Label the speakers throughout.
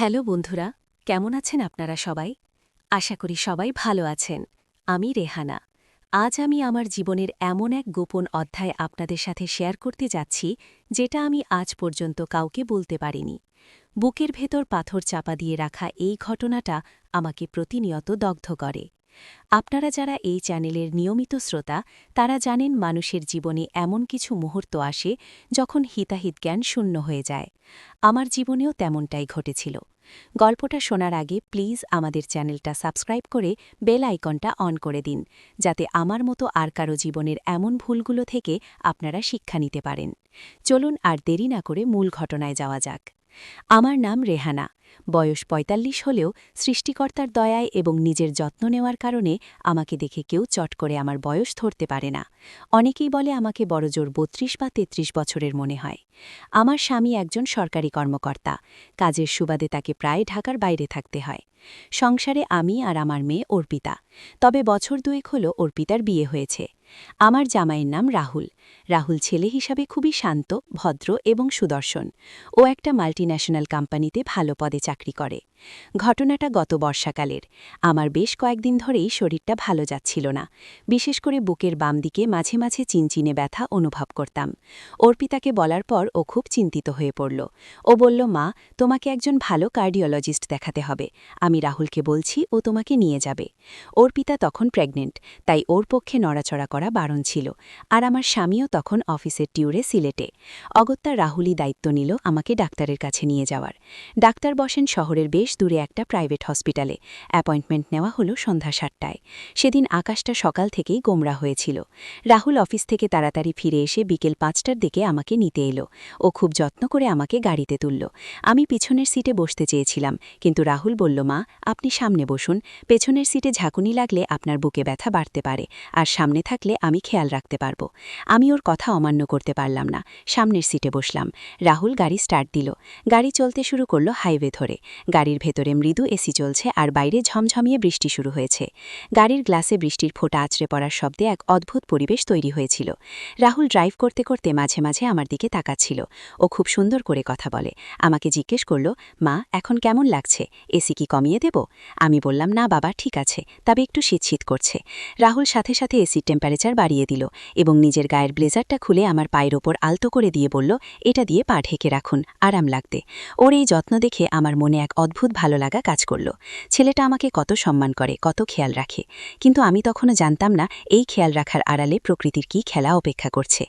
Speaker 1: Hello বন্ধুরা, কেমন আছেন আপনারা সবাই? আশা করি সবাই ভালো আছেন। আমি রেহানা। আজ আমি আমার জীবনের এমন এক গোপন অধ্যায় আপনাদের সাথে শেয়ার করতে যাচ্ছি, যেটা আমি আজ পর্যন্ত কাউকে বলতে পারিনি। বুকের ভেতর পাথর চাপা দিয়ে রাখা এই ঘটনাটা আমাকে প্রতিনিয়ত দগ্ধ করে। আপনারা যারা এই চ্যানেলের নিয়মিত শ্রোতা, তারা জানেন মানুষের জীবনে এমন কিছু মুহূর্ত আসে যখন হিতাহিত জ্ঞান শূন্য হয়ে যায়। আমার জীবনেও তেমনটাই ঘটেছিল। গল্পটা শোনার আগে প্লিজ আমাদের চ্যানেলটা সাবস্ক্রাইব করে বেল আইকনটা অন করে দিন, যাতে আমার মতো আর কারও জীবনের এমন ভুলগুলো থেকে আপনারা শিক্ষা নিতে পারেন। চলুন আর দেরি না করে মূল ঘটনায় যাওয়া যাক। আমার নাম রেহানা। বয়স ৪৫ হলেও সৃষ্টিকর্তার দয়ায় এবং নিজের যত্ন নেওয়ার কারণে আমাকে দেখে কেউ চট করে আমার বয়স ধরতে পারে না। অনেকেই বলে আমাকে বড়জোর বত্রিশ বা তেত্রিশ বছরের মনে হয়। আমার স্বামী একজন সরকারি কর্মকর্তা। কাজের সুবাদে তাকে প্রায় ঢাকার বাইরে থাকতে হয়। সংসারে আমি আর আমার মেয়ে অর্পিতা। তবে বছর দুয়েক হল অর্পিতার বিয়ে হয়েছে। আমার জামাইয়ের নাম রাহুল। রাহুল ছেলে হিসাবে খুবই শান্ত, ভদ্র এবং সুদর্শন। ও একটা মাল্টিন্যাশনাল কোম্পানিতে ভালো পদে চাকরি করে। ঘটনাটা গত বর্ষাকালের। আমার বেশ কয়েকদিন ধরেই শরীরটা ভালো যাচ্ছিল না। বিশেষ করে বুকের বাম দিকে মাঝে মাঝে চিনচিনে ব্যথা অনুভব করতাম। অর্পিতাকে বলার পর ও খুব চিন্তিত হয়ে পড়ল। ও বলল, মা, তোমাকে একজন ভালো কার্ডিওলজিস্ট দেখাতে হবে। আমি রাহুলকে বলছি, ও তোমাকে নিয়ে যাবে। অর্পিতা তখন প্রেগনেন্ট, তাই ওর পক্ষে নড়াচড়া করা বারণ ছিল। আর আমার স্বামীও তখন অফিসের টিউরে সিলেটে। অগত্যা রাহুলই দায়িত্ব নিল আমাকে ডাক্তারের কাছে নিয়ে যাওয়ার। ডাক্তার বসেন শহরের বেশ দূরে একটা প্রাইভেট হসপিটালে। অ্যাপয়েন্টমেন্ট নেওয়া হলো সন্ধ্যা সাতটায়। সেদিন আকাশটা সকাল থেকেই গোমরা হয়েছিল। রাহুল অফিস থেকে তাড়াতাড়ি ফিরে এসে বিকেল পাঁচটার দিকে আমাকে নিতে এলো। ও খুব যত্ন করে আমাকে গাড়িতে তুলল। আমি পিছনের সিটে বসতে চেয়েছিলাম, কিন্তু রাহুল বলল, মা, আপনি সামনে বসুন। পেছনের সিটে ঝাঁকুনি লাগলে আপনার বুকে ব্যথা বাড়তে পারে, আর সামনে থাকলে আমি খেয়াল রাখতে পারব। আমি ওর কথা অমান্য করতে পারলাম না। সামনের সিটে বসলাম। রাহুল গাড়ি স্টার্ট দিল। গাড়ি চলতে শুরু করল হাইওয়ে ধরে। গাড়ির ভেতরে মৃদু এসি চলছে আর বাইরে ঝমঝমিয়ে বৃষ্টি শুরু হয়েছে। গাড়ির গ্লাসে বৃষ্টির ফোঁটা আছড়ে পড়ার শব্দে এক অদ্ভুত পরিবেশ তৈরি হয়েছিল। রাহুল ড্রাইভ করতে করতে মাঝে মাঝে আমার দিকে তাকাচ্ছিল। ও খুব সুন্দর করে কথা বলে। আমাকে জিজ্ঞেস করল, মা, এখন কেমন লাগছে? এসি কি কমিয়ে দেব? আমি বললাম, না বাবা, ঠিক আছে, তবে একটু শীত শীত করছে। রাহুল সাথে সাথে এসির টেম্পারেচার বাড়িয়ে দিল এবং নিজের গায়ের ব্লেজারটা খুলে আমার পায়ের ওপর আলতো করে দিয়ে বলল, এটা দিয়ে পা ঢেকে রাখুন, আরাম লাগতে। ওর এই যত্ন দেখে আমার মনে এক অদ্ভুত ভালো লাগা কাজ করল। ছেলেটা আমাকে কত সম্মান করে, কত খেয়াল রাখে। কিন্তু আমি তখনও জানতাম না এই খেয়াল রাখার আড়ালে প্রকৃতির কি খেলা অপেক্ষা করছে।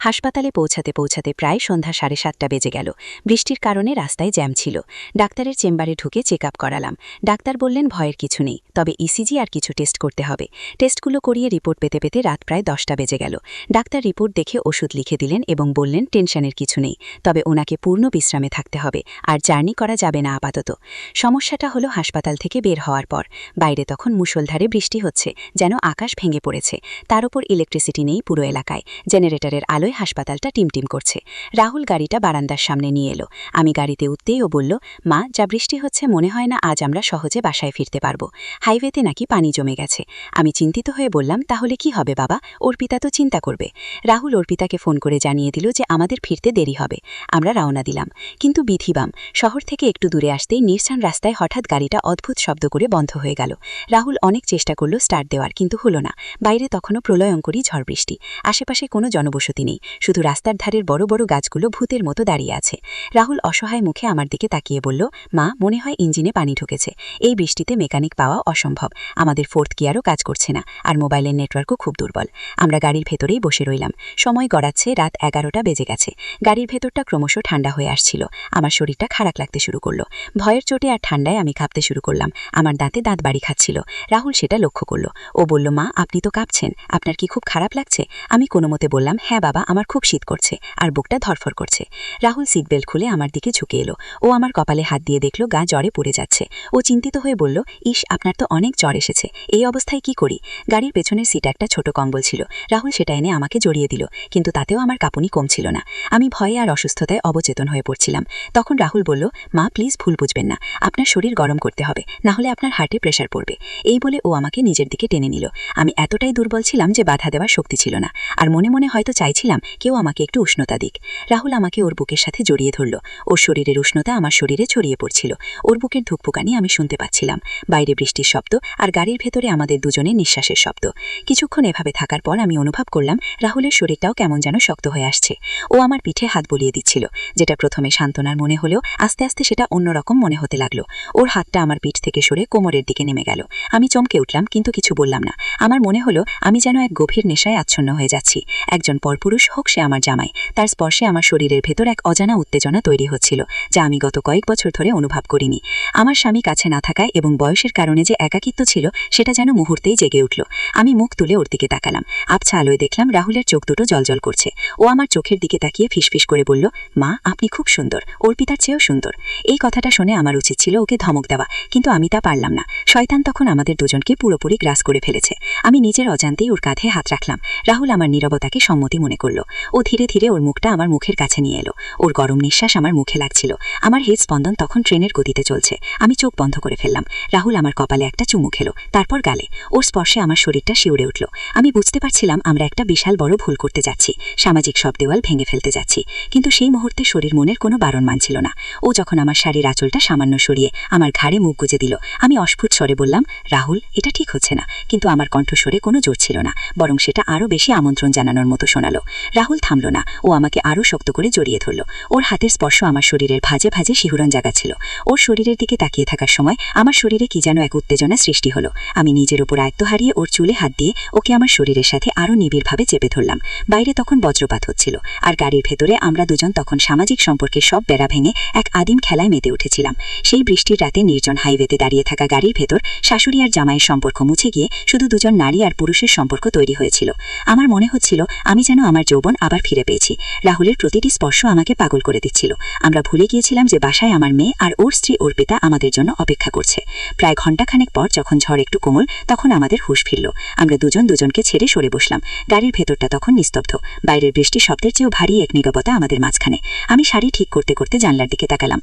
Speaker 1: হাসপাতালে পৌঁছাতে পৌঁছাতে প্রায় সন্ধ্যা সাড়ে সাতটা বেজে গেল। বৃষ্টির কারণে রাস্তায় জ্যাম ছিল। ডাক্তারের চেম্বারে ঢুকে চেক করালাম। ডাক্তার বললেন, ভয়ের কিছু নেই। তবে ইসিজি আর কিছু টেস্ট করতে হবে। টেস্টগুলো করিয়ে রিপোর্ট পেতে পেতে রাত প্রায় দশটা বেজে গেল। ডাক্তার রিপোর্ট দেখে ওষুধ লিখে দিলেন এবং বললেন, টেনশনের কিছু নেই। তবে ওনাকে পূর্ণ বিশ্রামে থাকতে হবে। আর জার্নি করা যাবে না। আপাতত। সমস্যাটা হলো হাসপাতাল থেকে বের হওয়ার পর। বাইরে তখন মুষলধারে বৃষ্টি হচ্ছে, যেন আকাশ ভেঙে পড়েছে। তার উপর ইলেকট্রিসিটি নেই পুরো এলাকায়। জেনারেটরের আলোয় হাসপাতালটা টিমটিম করছে। রাহুল গাড়িটা বারান্দার সামনে নিয়ে এলো। আমি গাড়িতে উঠতেই ও বলল, মা, যা বৃষ্টি হচ্ছে মনে হয় না আজ আমরা সহজে বাসায় ফিরতে পারব। হাইওয়েতে নাকি পানি জমে গেছে। আমি চিন্তিত হয়ে বললাম, তাহলে কি হবে বাবা? অর্পিতা তো চিন্তা করবে। রাহুল অর্পিতাকে ফোন করে জানিয়ে দিল যে আমাদের ফিরতে দেরি হবে। আমরা রওনা দিলাম। কিন্তু বিধিবাম, শহর থেকে একটু দূরে আসতেই নির্সান রাস্তায় হঠাৎ গাড়িটা অদ্ভুত শব্দ করে বন্ধ হয়ে গেল। রাহুল অনেক চেষ্টা করল স্টার্ট দেওয়ার, কিন্তু হলো না। বাইরে তখনও প্রলয়ঙ্করী ঝড় বৃষ্টি। আশেপাশে কোনো জনবসতি নেই। শুধু রাস্তার ধারের বড় বড় গাছগুলো ভূতের মতো দাঁড়িয়ে আছে। রাহুল অসহায় মুখে আমার দিকে তাকিয়ে বলল, মা, মনে হয় ইঞ্জিনে পানি ঢুকেছে। এই বৃষ্টিতে মেকানিক পাওয়া অসম্ভব। আমাদের ফোর্থ গিয়ারও কাজ করছে না, আর মোবাইলের নেটওয়ার্কও খুব দুর্বল। আমরা গাড়ির ভেতরেই বসে রইলাম। সময় গড়াচ্ছে রাত এগারোটা বেজে গেছে। গাড়ির ভেতরটা ক্রমশ ঠান্ডা হয়ে আসছিল। আমার শরীরটা খারাপ লাগতে শুরু করল। ভয়ের চোটে আর ঠান্ডায় আমি কাঁপতে শুরু করলাম। আমার দাঁতে দাঁত বাড়ি খাচ্ছিল। রাহুল সেটা লক্ষ্য করল। ও বলল, মা, আপনি তো কাঁপছেন। আপনার কি খুব খারাপ লাগছে? আমি কোনো মতে বললাম হ্যাঁ বাবা, আমার খুব শীত করছে। আর বুকটা ধরফর করছে। রাহুল সিট বেল্ট খুলে আমার দিকে ঝুঁকে এলো। ও আমার কপালে হাত দিয়ে দেখল, গা জ্বরে পড়ে যাচ্ছে। ও চিন্তিত হয়ে বলল, ইস, আপনার তো অনেক জ্বর এসেছে। এই অবস্থায় কি করি? গাড়ির পেছনের সিট একটা ছোট কম্বল ছিল। রাহুল সেটা এনে আমাকে জড়িয়ে দিল, কিন্তু তাতেও আমার কাঁপুনি কমছিল না। আমি ভয়ে আর অসুস্থতায় অবচেতন হয়ে পড়ছিলাম। তখন রাহুল বলল, মা প্লিজ
Speaker 2: প্লিজ ভুল বুঝবেন না। আপনার শরীর গরম করতে হবে, না হলে আপনার হার্টে প্রেশার পড়বে। এই বলে ও আমাকে নিজের দিকে টেনে নিল। আমি এতটাই দুর্বল ছিলাম যে বাধা দেওয়ার শক্তি ছিল না। আর মনে মনে হয়তো চাইছিলাম কেউ আমাকে একটু উষ্ণতা দিক। রাহুল আমাকে ওর বুকের সাথে জড়িয়ে ধরল। ওর শরীরের উষ্ণতা আমার শরীরে ছড়িয়ে পড়ছিল। ওর বুকের ধুকপুকানি আমি শুনতে পাচ্ছিলাম। বাইরে বৃষ্টির শব্দ আর গাড়ির ভেতরে আমাদের দুজনের নিঃশ্বাসের শব্দ। কিছুক্ষণ এভাবে থাকার পর আমি অনুভব করলাম রাহুলের শরীরটাও কেমন যেন শক্ত হয়ে আসছে। ও আমার পিঠে হাত বলিয়ে দিচ্ছিল, যেটা প্রথমে সান্ত্বনার মনে হলেও আস্তে আস্তে সেটা অন্যরকম মনে হতে লাগল। ওর হাতটা আমার পিঠ থেকে সরে কোমরের দিকে নেমে গেল। আমি চমকে উঠলাম, কিন্তু কিছু বললাম না। আমার মনে হলো, আমি যেন এক গভীর নেশায় আচ্ছন্ন হয়ে যাচ্ছি। একজন পরপুরুষ হোক সে আমার জামাই। তার স্পর্শে আমার শরীরের ভেতর এক অজানা উত্তেজনা তৈরি হচ্ছিল, যা আমি গত কয়েক বছর ধরে অনুভব করিনি। আমার স্বামী কাছে না থাকায় এবং বয়সের কারণে যে একাকিত্ব ছিল, সেটা যেন মুহূর্তেই জেগে উঠল। আমি মুখ তুলে ওর দিকে তাকালাম। আবছা আলোয় দেখলাম রাহুলের চোখ দুটো জলজল করছে। ও আমার চোখের দিকে তাকিয়ে ফিসফিস করে বলল, মা, আপনি খুব সুন্দর। অর্পিতার চেয়েও সুন্দর। এই কথাটা শুনে আমার উচিত ছিল ওকে ধমক দেওয়া, কিন্তু আমি তা পারলাম না। শয়তান তখন আমাদের দুজনকে পুরোপুরি গ্রাস করে ফেলেছে। আমি নিজের অজান্তেই ওর কাঁধে হাত রাখলাম। রাহুল আমার নীরবতাকে সম্মতি মনে করল। ও ধীরে ধীরে ওর মুখটা আমার মুখের কাছে নিয়ে এলো। ওর গরম নিঃশ্বাস আমার মুখে লাগছিল। আমার হৃদ স্পন্দন তখন ট্রেনের গতিতে চলছে। আমি চোখ বন্ধ করে ফেললাম। রাহুল আমার কপালে একটা চুমু খেলো। তারপর গালে। ওর স্পর্শে আমার শরীরটা শিউরে উঠল। আমি বুঝতে পারছিলাম আমরা একটা বিশাল বড় ভুল করতে যাচ্ছি। সামাজিক সব দেওয়াল ভেঙে ফেলতে যাচ্ছি। কিন্তু সেই মুহূর্তে শরীর মনের কোনো বারণ মানছিল না। ও যখন আমার শাড়ির আঁচলটা সামান্য সরিয়ে আমার ঘাড়ে মুখ গুজে দিল। আমি অস্ফুট স্বরে বললাম, রাহুল, এটা ঠিক হচ্ছে না। কিন্তু আমার কণ্ঠস্বরে কোনো জোর ছিল না, বরং সেটা আরও বেশি আমন্ত্রণ জানানোর মতো শোনালো। রাহুল থামল না, ও আমাকে আরও শক্ত করে জড়িয়ে ধরল। ওর হাতের স্পর্শ আমার শরীরের ভাজে ভাজে শিহুরণ জাগাচ্ছিল। ওর শরীরের দিকে তাকিয়ে থাকার সময় আমার শরীরে কি যেন এক উত্তেজনা সৃষ্টি হলো। আমি নিজের উপর আয়ত্ত হারিয়ে ওর চুলে হাত দিয়ে ওকে আমার শরীরের সাথে আরও নিবিড়ভাবে চেপে ধরলাম। বাইরে তখন বজ্রপাত হচ্ছিল, আর গাড়ির ভেতরে আমরা দুজন তখন সামাজিক সম্পর্কের সব বেড়া ভেঙে এক আদিম খেলায় মেতে উঠেছিলাম। সেই বৃষ্টির রাতে নির্জন হাইওয়েতে দাঁড়িয়ে থাকা গাড়ির ভেতর শাশুড়ি আর জামাইয়ের সম্পর্ক মুছে গিয়ে শুধু দুজন নারী আর পুরুষের সম্পর্ক তৈরি হয়েছিল। আমার মনে হচ্ছিল, আমি যেন আমার যৌবন আবার ফিরে পেয়েছি। রাহুলের প্রতিটি স্পর্শ আমাকে পাগল করে দিচ্ছিল। আমরা ভুলে গিয়েছিলাম যে বাসায় আমার মেয়ে আর ওর স্ত্রী অর্পিতা আমাদের জন্য অপেক্ষা করছে। প্রায় ঘণ্টাখানেক পর যখন ঝড় একটু কোমল, তখন আমাদের হুশ ফিরল। আমরা দুজন দুজনকে ছেড়ে সরে বসলাম। গাড়ির ভেতরটা তখন নিস্তব্ধ। বাইরের বৃষ্টি শব্দের চেয়েও ভারী এক নিরবতা আমাদের মাঝখানে। আমি শাড়ি ঠিক করতে করতে জানলার দিকে তাকালাম।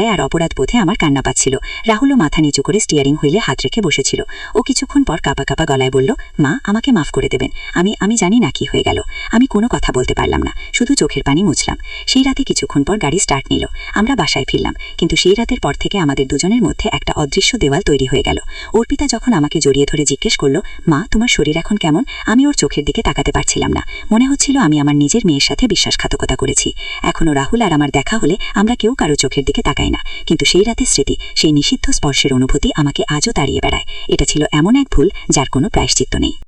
Speaker 2: লজ্জায় আর অপরাধ বোধে আমার কান্না পাচ্ছিল। রাহুলও মাথা নিচু করে স্টিয়ারিং হুইলে হাত রেখে বসেছিল। ও কিছুক্ষণ পর কাপা কাপা গলায় বলল, মা, আমাকে মাফ করে দেবেন। আমি আমি জানি না কি হয়ে গেল। আমি কোনো কথা বলতে পারলাম না। শুধু চোখের পানি মুছলাম। সেই রাতে কিছুক্ষণ পর গাড়ি স্টার্ট নিল। আমরা বাসায় ফিরলাম। কিন্তু সেই রাতের পর থেকে আমাদের দুজনের মধ্যে একটা অদৃশ্য দেওয়াল তৈরি হয়ে গেল। অর্পিতা যখন আমাকে জড়িয়ে ধরে জিজ্ঞেস করল, মা, তোমার শরীর এখন কেমন? আমি ওর চোখের দিকে তাকাতে পারছিলাম না। মনে হচ্ছিল আমি আমার নিজের মেয়ের সাথে বিশ্বাসঘাতকতা করেছি। এখনও রাহুল আর আমার দেখা হলে আমরা কেউ কারও চোখের দিকে তাকাই না। কিন্তু সেই রাতে স্মৃতি, সেই নিষিদ্ধ স্পর্শের অনুভূতি আমাকে আজও তাড়িয়ে বেড়ায়। এটা ছিল এমন এক ভুল যার কোনো প্রায়শ্চিত্ত নেই।